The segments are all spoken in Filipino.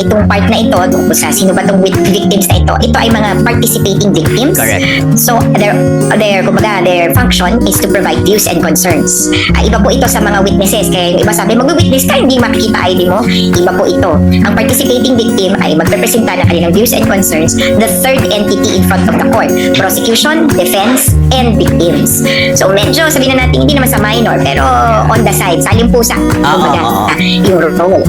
itong part na ito, tungkol sa sino ba itong victims na ito, ito ay mga participating victims. Correct. So, their, their, kumbaga, their function is to provide views and concerns. Ah, iba po ito sa mga witnesses. Kaya yung iba sabi, mag-witness ka, hindi makikita ID mo. Iba po ito. Ang participating victim ay magrepresenta ng kanilang views and concerns the third entity in front of the court. Prosecution, defense, and victims. So, medyo sabihin na natin, hindi naman sa minor, pero on the side, salimpusa. Kumbaga, oo. ah, yung role.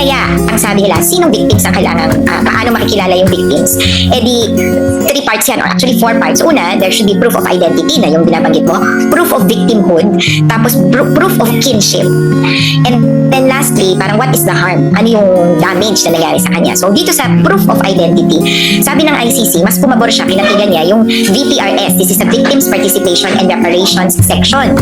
Kaya, ang sabi nila, sinong victims ang kailangan, ah, paano makikilala yung victims? Eh di, three parts yan, or actually four parts. Una, there should be proof of identity na yung binabanggit mo, proof of victimhood, tapos pr- proof of kinship. And then lastly, parang what is the harm? Ano yung damage na nangyari sa kanya? So dito sa proof of identity, sabi ng ICC, mas pumabor siya, pinatigan niya yung VPRS. This is the Victims Participation and Reparations Section.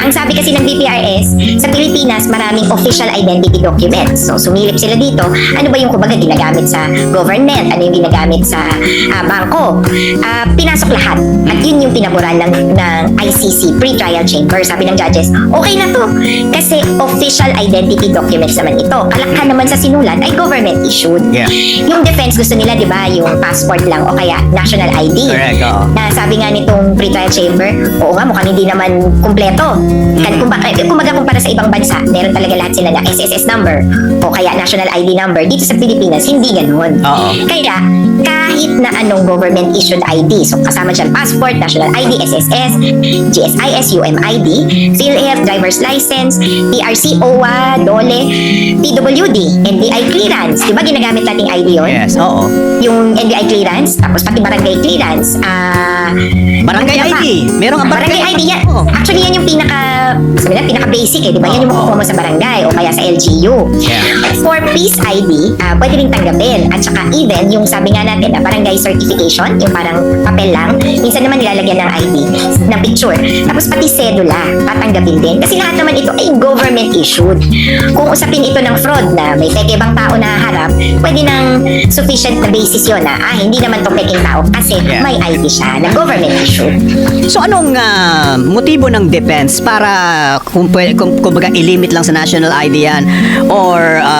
Ang sabi kasi ng VPRS, sa Pilipinas, maraming official identity documents. So, sumilip sila dito. Ano ba yung kumbaga ginagamit sa government? Ano yung ginagamit sa ah, bangko? Ah, pinasok lahat. At yun yung pinaboran ng, ng ICC, pre-trial chamber. Sabi ng judges, okay na to. Kasi official identity documents naman ito. Kalakhan naman sa sinulat ay government issued. Yeah. Yung defense gusto nila, di ba, yung passport lang o kaya national ID Correct, oo. na sabi nga nitong pre-trial chamber, oo nga, mukhang hindi naman kumpleto. Kan, kumbaga, eh, kumbaga kumpara sa ibang bansa, meron talaga lahat sila na SSS number o kaya national ID number. Dito sa Pilipinas, hindi ganun. Oo. Kaya, kahit na anong government issued ID, so kasama dyan passport, national ID, SSS, GSIS, UMID, PhilHealth, driver's license, PRC, OWA, DOLE, PWD, NBI clearance. Di ba ginagamit nating ID yun? Yes, oo. Yung NBI clearance, tapos pati barangay clearance. Ah, Barangay ano pa? ID. Meron kang barangay ID yan. Oo. Actually, yan yung pinaka, sabi na, pinaka basic eh, di ba? Yan yung makukuha mo sa barangay o kaya sa LGU. Yeah. For peace ID, ah, pwede rin tanggapin. At saka even, yung sabi nga natin na barangay certification, yung parang papel lang, minsan naman nilalagyan ng ID, ng picture. Tapos pati sedula, tatanggapin din. Kasi lahat naman ito ay government issued. Kung usapin ito ng fraud na may peke bang tao na harap, pwede ng sufficient na basis yun na, ah, hindi naman to peking tao kasi may ID siya na government issued. So anong ah, motibo ng defense para kung pwede kung kumbaga ilimit lang sa national ID yan or ah,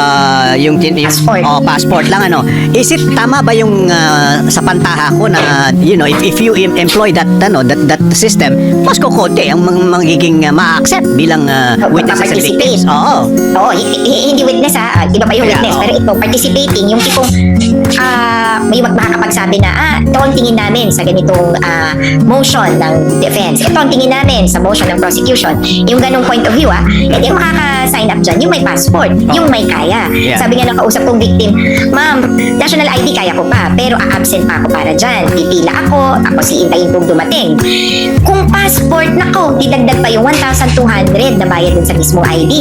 yung, tin- yung Passport. oh, passport lang ano is it tama ba yung ah, sa pantaha ko na you know if, if you em- employ that ano that that system mas kukunti ang mang- magiging uh, ma-accept bilang ah, Oh, witnesses and mag-participate. victims oo Oo, hi- hi- hindi witness ha. Ah, Iba pa yung Yeah, witness. oo. Pero ito, participating, yung tipong ah may mag- makakapagsabi na, ah, ito ang tingin namin sa ganitong ah, motion ng defense. Ito ang tingin namin sa motion ng prosecution. Yung ganong point of view, ah, hindi yung makaka-sign up dyan, yung may passport, yung may kaya. Yeah. Sabi nga ng kausap kong victim, ma'am, national ID kaya ko pa, pero a-absent pa ako para dyan. Pipila ako, tapos iintayin kong dumating. Kung passport, nako, didagdag pa yung 1,200 na bayad dun sa mismong ID.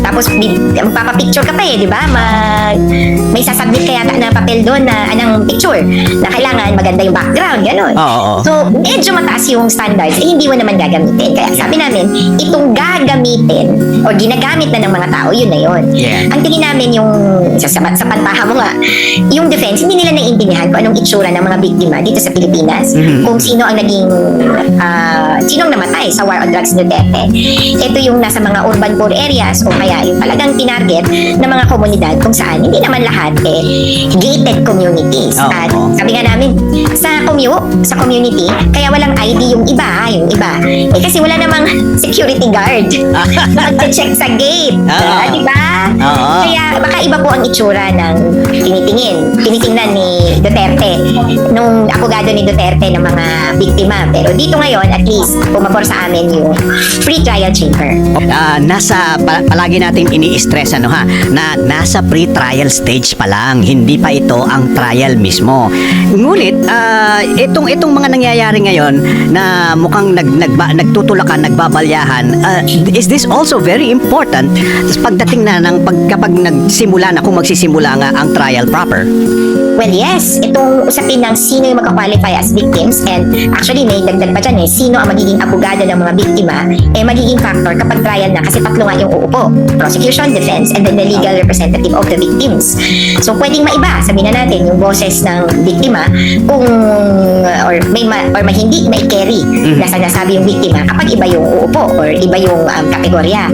Tapos, magpapapicture ka pa eh, di ba? Mag, may sasubmit kaya na papel doon na anong picture na kailangan maganda yung background. Oo, oo. So, medyo mataas yung standards, eh, hindi mo naman gagamitin. Kaya sabi namin, itong gagamitin o ginagamit na ng mga tao, yun na yun. Yeah. Ang tingin namin yung, sa, sa, sa pantaha mo nga, yung defense, hindi nila naiintindihan kung anong itsura ng mga biktima dito sa Pilipinas. Mhm. Kung sino ang naging, ah, sinong namatay sa war on drugs ni Duterte. Ito yung nasa mga urban poor areas o kaya yung talagang tinarget ng mga komunidad kung saan hindi naman lahat eh, gated communities. Oo. At sabi nga namin, sa commu, sa community, kaya walang ID yung iba, yung iba. Eh kasi wala namang security guard na magche-check sa gate. Oo. Ah, di ba? Oo. Kaya baka iba po ang itsura ng tinitingin, tinitingnan ni Duterte nung abogado ni Duterte ng mga biktima. Pero dito ngayon, at least, pumabor sa amin yung pre-trial chamber. Ah, nasa pa- palagi natin ini-stress ano ha na nasa pre-trial stage pa lang hindi pa ito ang trial mismo ngunit ah, itong itong mga nangyayari ngayon na mukhang nag, nagba, nagtutulakan nagbabalyahan ah, is this also very important pagdating na ng pag, kapag nagsimula na kung magsisimula nga ang trial proper Well, yes. Itong usapin ng sino yung magka-qualify as victims and actually may dagdag pa dyan eh, sino ang magiging abogado ng mga biktima, eh magiging factor kapag trial na kasi tatlo nga yung uupo. Prosecution, defense, and then the legal representative of the victims. So, pwedeng maiba. Sabihin na natin yung boses ng biktima kung or may ma, or may hindi may carry na sa nasabi yung biktima kapag iba yung uupo or iba yung um, kategorya.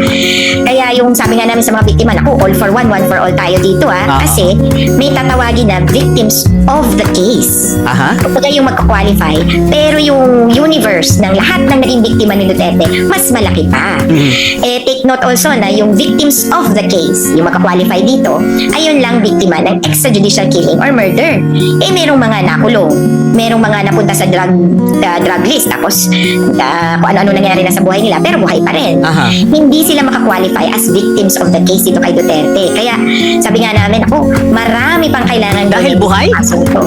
Kaya yung sabi nga namin sa mga biktima, naku, all for one one for all tayo dito ah. Oo. Kasi may tatawagin na victims of the case. Aha. Kumbaga yung magka-qualify, pero yung universe ng lahat ng naging biktima ni Duterte, mas malaki pa. Mhm. Eh, take note also na yung victims of the case, yung magka-qualify dito, ayun lang biktima ng extrajudicial killing or murder. Eh, merong mga nakulong, merong mga napunta sa drug uh, drug list, tapos uh, kung ano-ano nangyari na sa buhay nila, pero buhay pa rin. Aha. Hindi sila makakwalify as victims of the case dito kay Duterte. Kaya sabi nga namin, ako, marami pang kailangan Dahil buhay? kaso ito.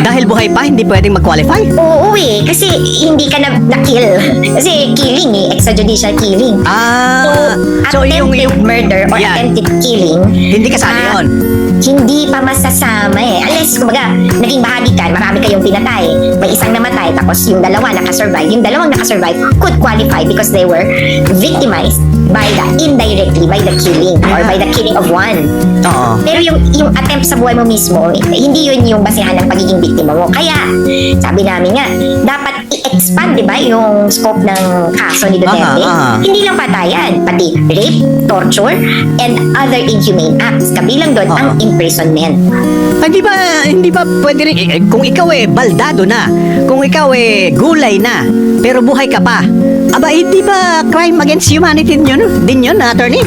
Dahil buhay pa, hindi pwedeng mag-qualify? Oo eh, kasi hindi ka na na-kill. Kasi killing eh, extrajudicial killing. Ah, So, attempted murder or Yan. attempted killing, Hindi kasali ah, yun. hindi pa masasama eh. Unless, kumbaga, naging bahagi ka, marami kayong pinatay. May isang namatay, tapos yung dalawa nakasurvive. Yung dalawang nakasurvive could qualify because they were victimized by the indirectly by the killing or by the killing of one. Oo. Pero yung yung attempt sa buhay mo mismo, eh, hindi yun yung basehan ng pagiging biktima mo. Kaya, sabi namin nga, dapat i-expand, di ba, yung scope ng kaso ni Duterte. Aha, aha. Hindi lang patayan, pati rape, torture, and other inhumane acts. Kabilang doon ang imprisonment. Hindi ba, hindi ba pwede rin, eh, kung ikaw eh baldado na, kung ikaw eh gulay na, pero buhay ka pa, aba hindi ba crime against humanity din yun, din yun attorney?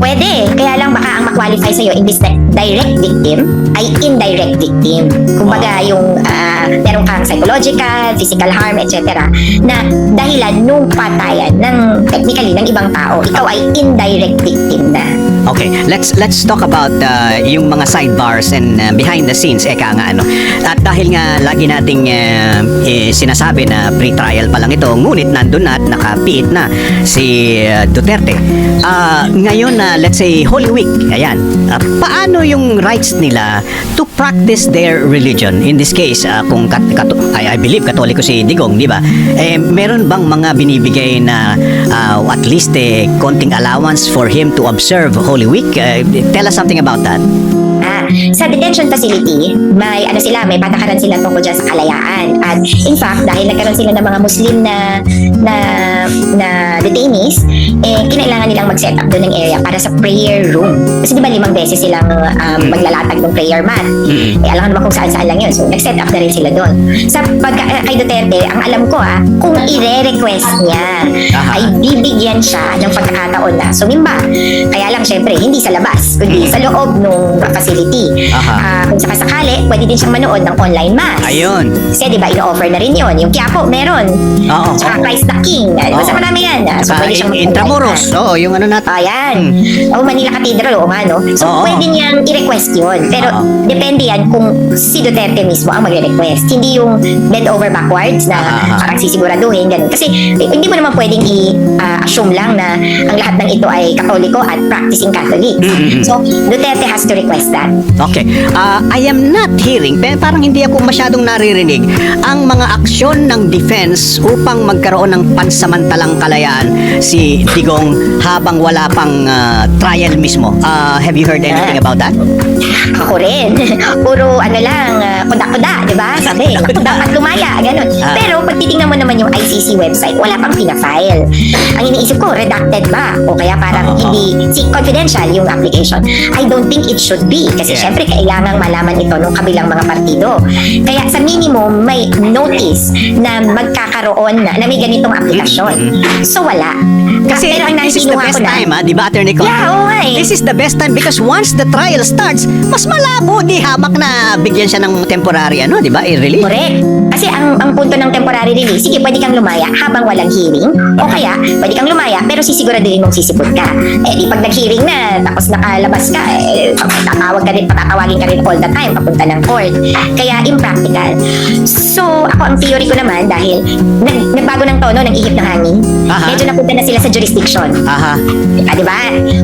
Pwede, kaya lang baka ang ma-qualify sa'yo imbis na direct victim ay indirect victim. Kumbaga yung ah, meron kang psychological, physical harm, etc. na dahilan nung patayan ng technically ng ibang tao, ikaw ay indirect victim na. Okay, let's let's talk about uh, yung mga sidebars and uh, behind the scenes eka nga ano. At dahil nga lagi nating uh, eh, sinasabi na pre-trial pa lang ito, ngunit nandun na at nakapiit na si uh, Duterte. Ah, ngayon na let's say Holy Week, ayan. ah, paano yung rights nila to practice their religion? In this case, ah, kung kat, kato- I, I believe katoliko si Digong, di ba? Eh meron bang mga binibigay na ah, at least eh, konting allowance for him to observe Holy Week? Eh, tell us something about that. Ah, sa detention facility, may ano sila, may patakaran sila tungkol dyan sa kalayaan. At in fact, dahil nagkaroon sila ng mga Muslim na na na detainees, eh kinailangan nilang mag-set up doon ng area para sa prayer room. Kasi di ba limang beses silang um, maglalatag ng prayer mat. Mm. Eh alam naman kung saan-saan lang yun. So nag-set up na rin sila doon. Sa pagka eh, kay Duterte, ang alam ko ah, kung ire-request niya, Aha. ay bibigyan siya ng pagkakataon na sumimba. Kaya lang syempre, hindi sa labas, kundi Mm. sa loob ng facility. Aha. Ah, kung sakasakali, pwede din siyang manood ng online mass. Ayun. Kasi di ba, ino-offer na rin yun. Yung Quiapo, meron. Oo. Tsaka oo. Christ the King. Ah, Basta Oo. marami yan. ah. So, Saka pwede siyang in- Intramuros. Oo, yung ano natin. Ayan. Hmm. Oh, Manila Cathedral, o nga, no? So, Oo. pwede niyang i-request yun. Pero, Oo. depende yan kung si Duterte mismo ang magre-request. Hindi yung bend over backwards na Aha. parang sisiguraduhin, ganun. Kasi, eh, hindi mo naman pwedeng i-assume lang na ang lahat ng ito ay katoliko at practicing Catholic. Mm-mm. So, Duterte has to request that. Okay. Ah, I am not hearing, pe- parang hindi ako masyadong naririnig ang mga aksyon ng defense upang magkaroon ng pansamantalang kalayaan si Digong habang wala pang ah, trial mismo. Ah, have you heard anything about that? Ako rin. Puro ano lang, uh, kuda-kuda, di ba? Sabi, dapat lumaya, ganun. Ah. Pero pag titingnan mo naman yung ICC website, wala pang pina-file. Ang iniisip ko, redacted ba? O kaya parang Oo. hindi, si confidential yung application. I don't think it should be. Kasi Yeah. syempre, kailangang malaman ito ng kabilang mga partido. Kaya sa minimum, may notice na magkakaroon na, na may ganitong aplikasyon. So wala. Kasi Pero ang this is the best na, time, ah, di ba, Attorney Con? Yeah, oo eh. This is the best time because once the trial starts, mas malabo di hamak na bigyan siya ng temporary ano, di ba, i-release. Correct. Kasi ang ang punto ng temporary release, sige, pwede kang lumaya habang walang hearing. O kaya, pwede kang lumaya pero sisiguraduhin mong sisipot ka. Eh, di pag nag-hearing na, tapos nakalabas ka, eh, tatawag ka rin, patatawagin ka rin all the time, papunta ng court. Kaya, impractical. So, ako ang theory ko naman, dahil nag, nagbago ng tono ng ihip ng hangin, Aha. medyo napunta na sila sa jurisdiction. Aha. Ah, di ba?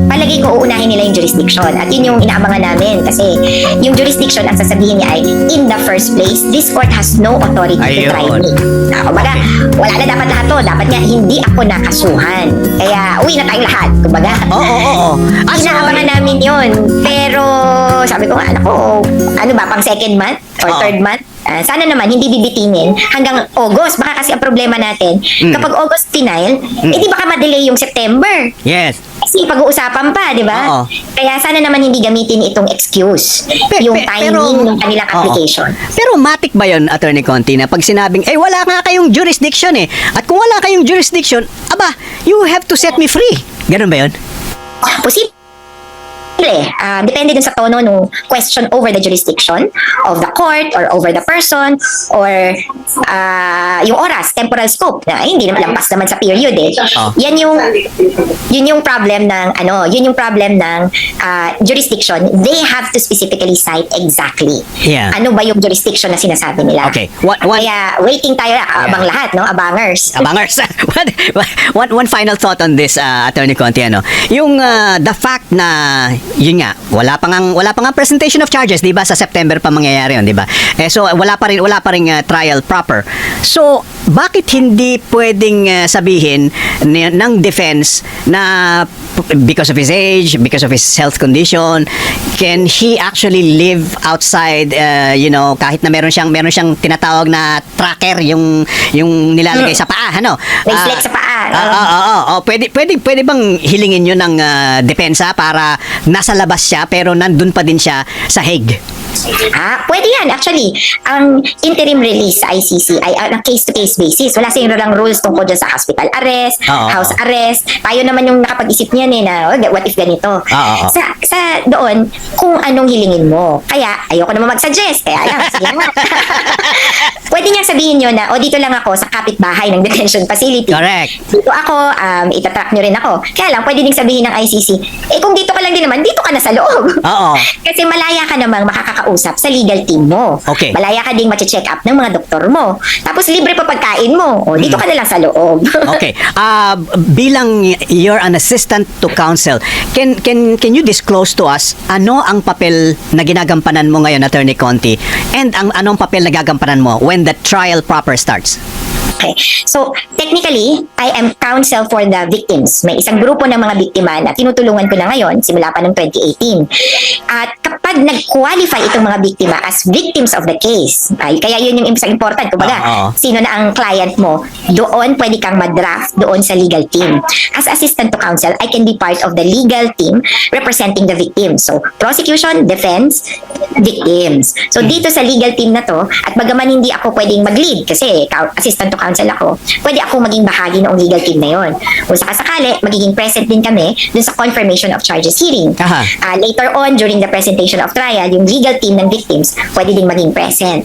Palagi ko uunahin nila yung jurisdiction. At yun yung inaabangan namin. Kasi yung jurisdiction, ang sasabihin niya ay, in the first place, this court has no authority to Ayun. try me. Ah, kumbaga, wala na dapat lahat to. Dapat nga, hindi ako nakasuhan. Kaya, uwi na tayong lahat. Kumbaga, Oo, oo, oo. Ah, so, inaabangan namin yun. Pero, sabi ko nga, ako, ano ba, pang second month or Oo. third month? Ah, sana naman hindi bibitinin hanggang August. Baka kasi ang problema natin, Mm. kapag August final, eh di baka madelay yung September. Yes. Kasi pag-uusapan pa, di ba? Kaya sana naman hindi gamitin itong excuse, Pe- yung pe- timing ng kanilang Oo. application. Pero matik ba yun, Attorney Conti, na pag sinabing, eh wala nga kayong jurisdiction eh. At kung wala kayong jurisdiction, aba, you have to set me free. Ganun ba yun? Posible. Ah, depende din sa tono ng question over the jurisdiction of the court or over the person or ah, yung oras, temporal scope na ay, hindi naman lampas naman sa period eh. Oh. Yan yung yun yung problem ng ano, yun yung problem ng ah, jurisdiction. They have to specifically cite exactly. Yeah. Ano ba yung jurisdiction na sinasabi nila? Okay. One- one- Kaya waiting tayo, abang lahat, no? Abangers. Abangers. one, one, one final thought on this, uh, Attorney Conti, ano? Yung uh, the fact na, yun nga, wala pa ngang, wala pa ngang presentation of charges, di ba? Sa September pa mangyayari yun, di ba? Eh, so, wala pa rin, wala pa rin uh, trial proper. So, bakit hindi pwedeng uh, sabihin ni, ng defense na because of his age, because of his health condition, can he actually live outside, uh, you know, kahit na meron siyang, meron siyang tinatawag na tracker, yung, yung nilalagay sa paa, ano? Bracelet Ah, sa paa. Oo, oo, oo. Oh, pwede, pwede, pwede bang hilingin yun ng ah, depensa para nasa labas siya pero nandun pa din siya sa Hague? Ah, pwede yan. Actually, ang interim release sa ICC ay on a case-to-case basis. Wala sa lang rules tungkol dyan sa hospital arrest, Oo, house arrest. Tayo naman yung nakapag-isip niyan eh na, "Oh, what if ganito? Oo, oo. Sa, sa doon, kung anong hilingin mo. Kaya, ayoko naman mag-suggest. Kaya, ayan, sige nga. pwede niyang sabihin nyo na, o dito lang ako sa kapitbahay ng detention facility. Correct. Dito ako, um, itatrack nyo rin ako. Kaya lang, pwede ding sabihin ng ICC, eh kung dito ka lang din naman, dito ka na sa loob. Oo. Kasi malaya ka namang makakakausap sa legal team mo. Okay. Malaya ka ding check up ng mga doktor mo. Tapos libre pa pagkain mo. O, dito ka na lang sa loob. Okay. Uh, bilang you're an assistant to counsel, can can can you disclose to us ano ang papel na ginagampanan mo ngayon, Attorney Conti? And ang anong papel na gagampanan mo when the trial proper starts? Okay. So, technically, I am counsel for the victims. May isang grupo ng mga biktima na tinutulungan ko na ngayon, simula pa noong 2018. At kapag nag-qualify itong mga biktima as victims of the case, ay, kaya yun yung isang important. Kumbaga, Oo. sino na ang client mo, doon pwede kang madraft doon sa legal team. As assistant to counsel, I can be part of the legal team representing the victims. So, prosecution, defense, victims. So, dito sa legal team na to, at bagaman hindi ako pwedeng mag-lead kasi assistant to counsel ako, pwede ako maging bahagi ng legal team na yon. Kung sakasakali, magiging present din kami dun sa confirmation of charges hearing. Aha. Ah, later on, during the presentation of trial, yung legal team ng victims, pwede din maging present.